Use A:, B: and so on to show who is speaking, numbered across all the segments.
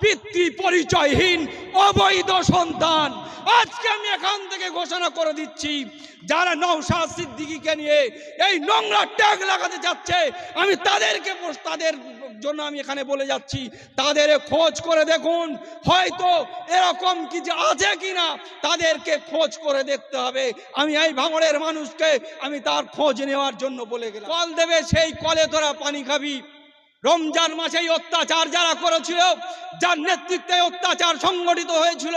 A: পিতৃ পরিচয়হীন অবৈধ সন্তান। আজকে আমি এখান থেকে ঘোষণা করে দিচ্ছি, যারা নৌশাদ সিদ্দিকিকে নিয়ে এই নোংরা ট্যাগ লাগাতে যাচ্ছে, আমি তাদেরকে তাদের জন্য আমি এখানে বলে যাচ্ছি, তাদের খোঁজ করে দেখুন, হয়তো এরকম কিছু আছে কিনা, তাদেরকে খোঁজ করে দেখতে হবে। আমি এই ভাঙড়ের মানুষকে, আমি তার খোঁজ নেওয়ার জন্য বলে গেলাম। কল দেবে, সেই কলে তোরা পানি খাবি। রমজান মাসে অত্যাচার যারা করেছিল, যার নেতৃত্বে অত্যাচার সংগঠিত হয়েছিল,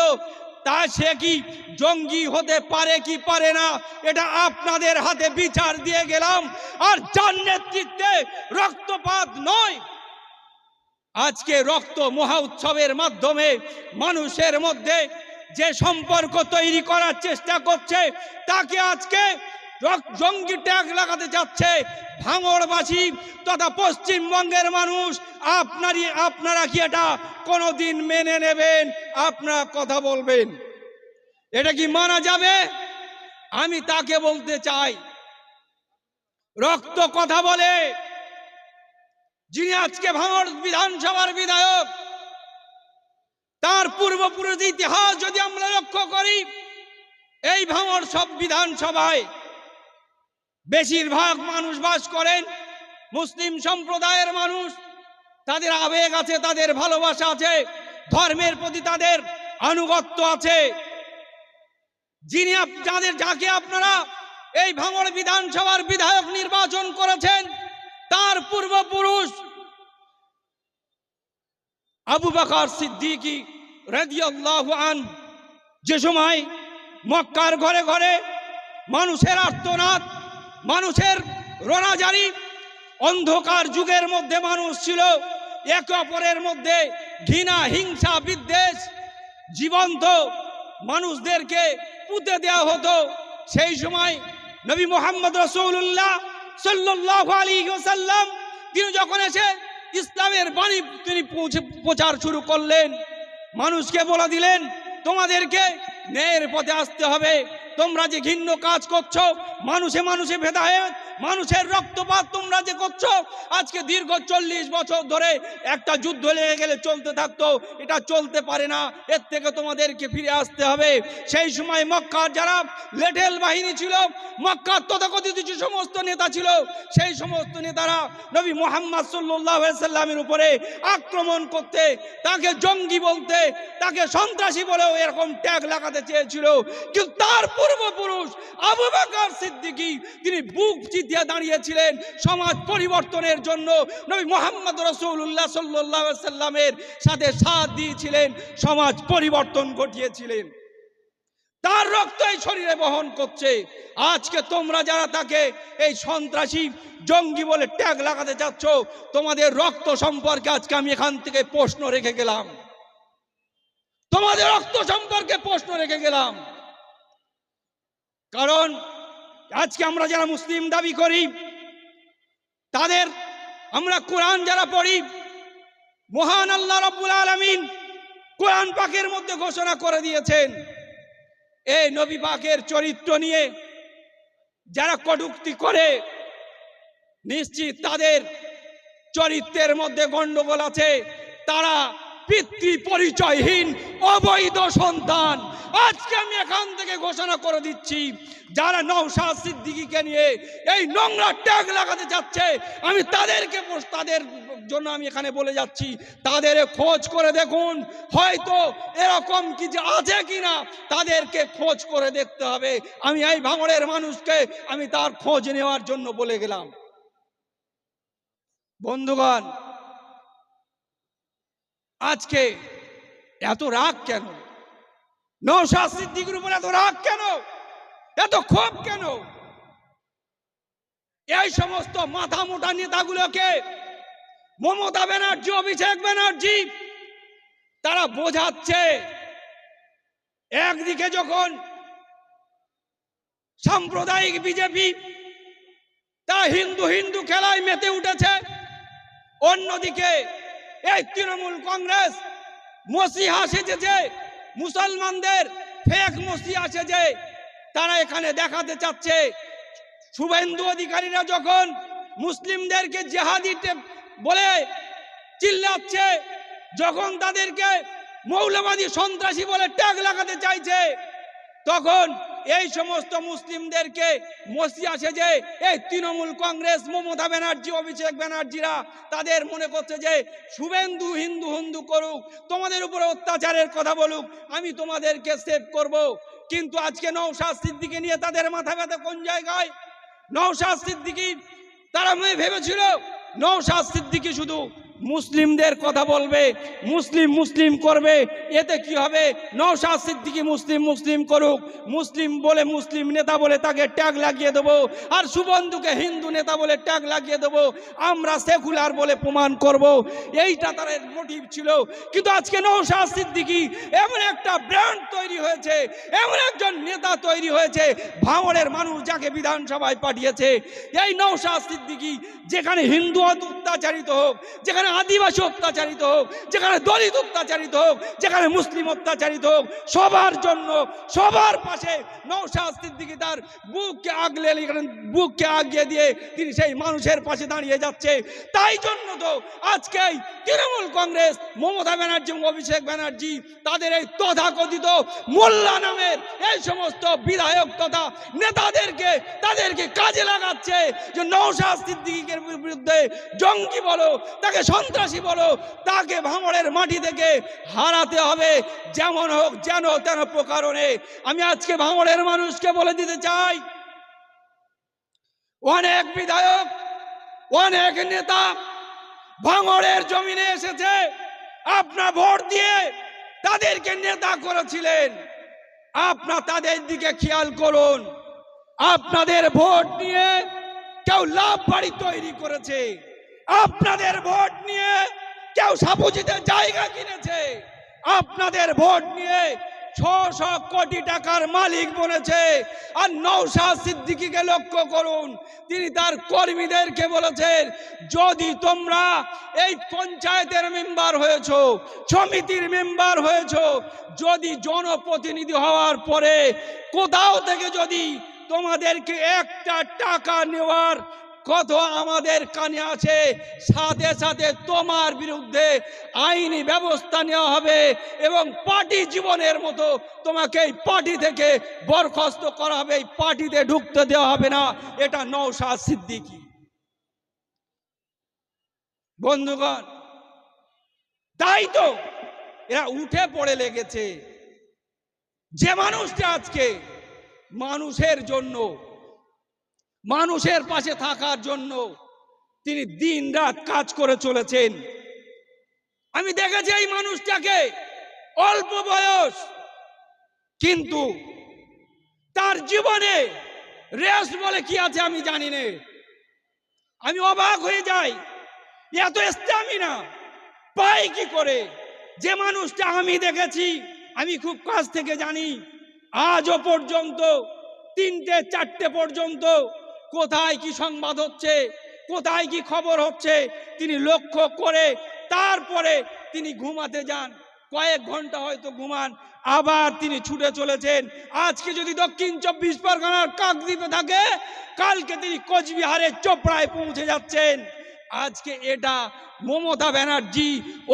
A: তা সে কি জঙ্গি হতে পারে কি পারে না, এটা আপনাদের হাতে বিচার দিয়ে গেলাম। আর যার নেতৃত্বে রক্তপাত নয়, আজকে রক্ত মহা উৎসবের মাধ্যমে মানুষের মধ্যে যে সম্পর্ক তৈরি করার চেষ্টা করছে, তাকে আজকে জঙ্গি ট্যাগ লাগাতে যাচ্ছে ভাঙড়বাসী তথা পশ্চিমবঙ্গের মানুষ। আপনারই আপনারা কি এটা কোনোদিন মেনে নেবেন? আপনারা কথা বলবেন। এটা কি মানা যাবে? আমি তাকে বলতে চাই, রক্ত কথা বলে। যিনি আজকে ভাঙড় বিধানসভার বিধায়ক, তার পূর্বপুরুষ ইতিহাস যদি আমরা লক্ষ্য করি, এই ভাঙড় সব বিধানসভায় বেশিরভাগ মানুষ বাস করেন মুসলিম সম্প্রদায়ের মানুষ। তাদের আবেগ আছে, তাদের ভালোবাসা আছে, ধর্মের প্রতি তাদের আনুগত্য আছে। যিনি যাদের, যাকে আপনারা এই ভাঙড় বিধানসভার বিধায়ক নির্বাচন করেছেন, তার পূর্বপুরুষ আবু বকর সিদ্দিকী আন, যে সময় মক্কার ঘরে ঘরে মানুষের আর্তনাদ মানুষের রোনাজারি অন্ধকার যুগের মধ্যে মানুষ ছিল। একে অপরের মধ্যে ঘৃণা, হিংসা, বিদ্বেষ জীবন্ত মানুষদেরকে পুঁতে দেওয়া হতো। সেই সময় নবী মোহাম্মদ রসুল্লাহ সাল্লাহ আলী সাল্লাম তিনি যখন এসে ইসলামের বাণী তিনি প্রচার শুরু করলেন, মানুষকে বলে দিলেন, তোমাদেরকে ন্যায়ের পথে আসতে হবে। তোমরা যে ঘিন্ন কাজ করছ মানুষে মানুষে ভেদায়েত মানুষের রক্তপাত তোমরা যে করছ, আজকে দীর্ঘ চল্লিশ বছর ধরে একটা যুদ্ধ লেগে গেলে চলতে থাকতো, এটা চলতে পারে না, এর থেকে তোমাদেরকে ফিরে আসতে হবে। সেই সময় মক্কার যারা লেটেল বাহিনী ছিল, মক্কার তথাকথিত যে সমস্ত নেতা ছিল, সেই সমস্ত নেতারা নবী মোহাম্মদ সাল্লাহ সাল্লামের উপরে আক্রমণ করতে, তাকে জঙ্গি বলতে, তাকে সন্ত্রাসী বলেও এরকম ট্যাগ লাগাতে চেয়েছিল। কিন্তু তার পূর্বপুরুষ আবু বকর সিদ্দিকী, তিনি বুক চিতিয়ে দাঁড়িয়েছিলেন সমাজ পরিবর্তনের জন্য। নবী মোহাম্মদ রসুল্লাহ সাল্লাহ সাল্লামের সাথে সাথ দিয়েছিলেন, সমাজ পরিবর্তন ঘটিয়েছিলেন। তার রক্ত এই শরীরে বহন করছে। আজকে তোমরা যারা তাকে এই সন্ত্রাসী জঙ্গি বলে ট্যাগ লাগাতে চাচ্ছ তোমাদের রক্ত সম্পর্কে আজকে আমি এখান থেকে প্রশ্ন রেখে গেলাম। তোমাদের রক্ত সম্পর্কে প্রশ্ন রেখে গেলাম। কারণ আজকে আমরা যারা মুসলিম দাবি করি, তাদের আমরা কোরআন যারা পড়ি, মহান আল্লাহ রব্বুল আলমিন কোরআন পাকের মধ্যে ঘোষণা করে দিয়েছেন, এই নবী পাকের চরিত্র নিয়ে যারা কটুক্তি করে, নিশ্চিত তাদের চরিত্রের মধ্যে গন্ডগোল আছে, তারা পিতৃ পরিচয়হীন অবৈধ সন্তান। আজকে আমি এখান থেকে ঘোষণা করে দিচ্ছি, যারা নৌশাদ সিদ্দিকিকে নিয়ে এই নোংরা ট্যাগ লাগাতে যাচ্ছে আমি তাদেরকে তাদের জন্য আমি এখানে বলে যাচ্ছি, তাদের খোঁজ করে দেখুন, হয়তো এরকম কিছু আছে কিনা, তাদেরকে খোঁজ করে দেখতে হবে। আমি এই ভাঙড়ের মানুষকে, আমি তার খোঁজ নেওয়ার জন্য বলে গেলাম। বন্ধুগণ আজকে এত রাগ কেন? নৌশাদ সিদ্দিকের উপর এত রাগ কেন? এত ক্ষোভ কেন? এই সমস্ত মাথা মোটা নেতাগুলোকে মমতা ব্যানার্জি, অভিষেক ব্যানার্জি, তারা বোঝাচ্ছে, একদিকে যখন সাম্প্রদায়িক বিজেপি তারা হিন্দু হিন্দু খেলায় মেতে উঠেছে, অন্যদিকে এই তৃণমূল কংগ্রেস, মসিহা সেজেছে, মুসলমানদের ফেক মসিহা সেজে তারা এখানে দেখাতে চাচ্ছে, শুভেন্দু অধিকারীরা যখন মুসলিমদেরকে জেহাদি বলে চিল্লাচ্ছে, যখন তাদেরকে মৌলবাদী সন্ত্রাসী বলে ট্যাগ লাগাতে চাইছে তখন এই সমস্ত মুসলিমদেরকে মসি আসে যে এই তৃণমূল কংগ্রেস, মমতা ব্যানার্জি, অভিষেক ব্যানার্জিরা তাদের মনে করছে যে, শুভেন্দু হিন্দু হিন্দু করুক, তোমাদের উপরে অত্যাচারের কথা বলুক, আমি তোমাদেরকে সেভ করব। কিন্তু আজকে নৌশাদ সিদ্দিকে নিয়ে তাদের মাথা ব্যথা কোন জায়গায়? নৌশাদ সিদ্দিকি, তারা মেয়ে ভেবেছিল নৌশাদ সিদ্দিকি শুধু মুসলিমদের কথা বলবে, মুসলিম মুসলিম করবে, এতে কি হবে? নৌশাদ সিদ্দিকি মুসলিম মুসলিম করুক, মুসলিম বলে মুসলিম নেতা বলে তাকে ট্যাগ লাগিয়ে দেবো, আর সুবন্ধুকে হিন্দু নেতা বলে ট্যাগ লাগিয়ে দেবো, আমরা সেকুলার বলে প্রমাণ করব, এইটা তার মোটিভ ছিল। কিন্তু আজকে নৌশাদ সিদ্দিকি এমন একটা ব্র্যান্ড তৈরি হয়েছে, এমন একজন নেতা তৈরি হয়েছে, ভাঙড়ের মানুষ যাকে বিধানসভায় পাঠিয়েছে। এই নৌশাদ সিদ্দিকি যেখানে হিন্দু অত্যাচারিত হোক, যেখানে আদিবাসী অত্যাচারিত হোক, যেখানে দলিত অত্যাচারিত হোক, যেখানে মুসলিম অত্যাচারিত হোক, সবার জন্য, সবার পাশে নৌশাদ সিদ্দিকি তার বুককে আগলে বুককে আগিয়ে দিয়ে তিনি সেই মানুষের পাশে দাঁড়িয়ে যাচ্ছে। তাই জন্য তো আজকে তৃণমূল কংগ্রেস, মমতা ব্যানার্জি, অভিষেক ব্যানার্জি, তাদের এই তথাকথিত মোল্লা নামের এই সমস্ত বিধায়ক তথা নেতাদেরকে, তাদেরকে কাজে লাগাচ্ছে যে নৌশাদ সিদ্দিকের বিরুদ্ধে জঙ্গি বলো, তাকে সন্ত্রাসী বলো, তাকে ভাঙড়ের মাটি থেকে হারাতে হবে, যেমন হোক, যেন তেন প্রকারণে। আমি আজকে ভাঙড়ের মানুষকে বলে দিতে চাই, অনেক বিধায়ক, অনেক নেতা ভাঙড়ের জমিনে এসেছে, আপনার ভোট দিয়ে তাদেরকে নেতা করেছিলেন। আপনার তাদের দিকে খেয়াল করুন, আপনাদের ভোট নিয়ে কেউ লাভ বাড়ি তৈরি করেছে। আপনাদের ভোট নিয়ে কেউ সাপুজিতে জায়গা কিনেছে। আপনাদের ভোট নিয়ে ছশো কোটি টাকার মালিক বলেছে। আর নৌশাদ সিদ্দিকিকে লক্ষ্য করুন, তিনি তার কর্মীদেরকে বলেছেন, যদি তোমরা এই পঞ্চায়েতের মেম্বার হয়েছ, সমিতির মেম্বার হয়েছো, যদি জনপ্রতিনিধি হওয়ার পরে কোথাও থেকে যদি তোমাদেরকে একটা টাকা নেওয়ার কত আমাদের কানে আছে? সাথে সাথে তোমার বিরুদ্ধে আইনি ব্যবস্থা নেওয়া হবে এবং পার্টি জীবনের মতো তোমাকে এই পার্টি থেকে বরখাস্ত করা হবে। এই পার্টিতে ঢুকতে দেওয়া হবে না। এটা নৌশাদ সিদ্দিকি। বন্ধুগণ, তাই তো এরা উঠে পড়ে লেগেছে। যে মানুষটা আজকে মানুষের জন্য মানুষের পাশে থাকার জন্য তিনি দিন রাত কাজ করে চলেছেন। আমি দেখেছি এই মানুষটাকে অল্প বয়স, কিন্তু তার জীবনে রেস বলে কি আছে আমি জানি না। আমি অবাক হয়ে যাই, এত স্ট্যামিনা পাই কি করে? যে মানুষটা আমি দেখেছি, আমি খুব কাছ থেকে জানি, আজও পর্যন্ত, তিনটে, চারটে পর্যন্ত কোথায় কি সংবাদ হচ্ছে? কোথায় কি খবর হচ্ছে? তিনি লক্ষ্য করে তারপরে তিনি ঘুমাতে যান। কয়েক ঘণ্টা হয়তো ঘুমান। আবার তিনি ছুটে চলেছেন। আজকে যদি দক্ষিণ চব্বিশ পরগনার কাকদ্বীপে থাকে, কালকে তিনি কোচবিহারের চোপড়ায় পৌঁছে যাচ্ছেন। আজকে এটা মমতা ব্যানার্জি,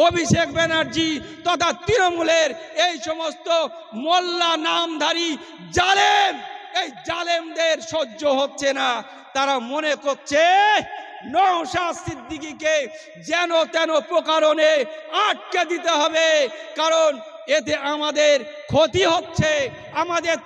A: অভিষেক ব্যানার্জি তথা তৃণমূলের এই সমস্ত মোল্লা নামধারী জালেম। এই জালেমদের সহ্য হচ্ছে না। তারা মনে করছে নৌশাদ সিদ্দিকিকে যেন তেন প্রকারণে আটকে দিতে হবে, কারণ এতে আমাদের ক্ষতি হচ্ছে, আমাদের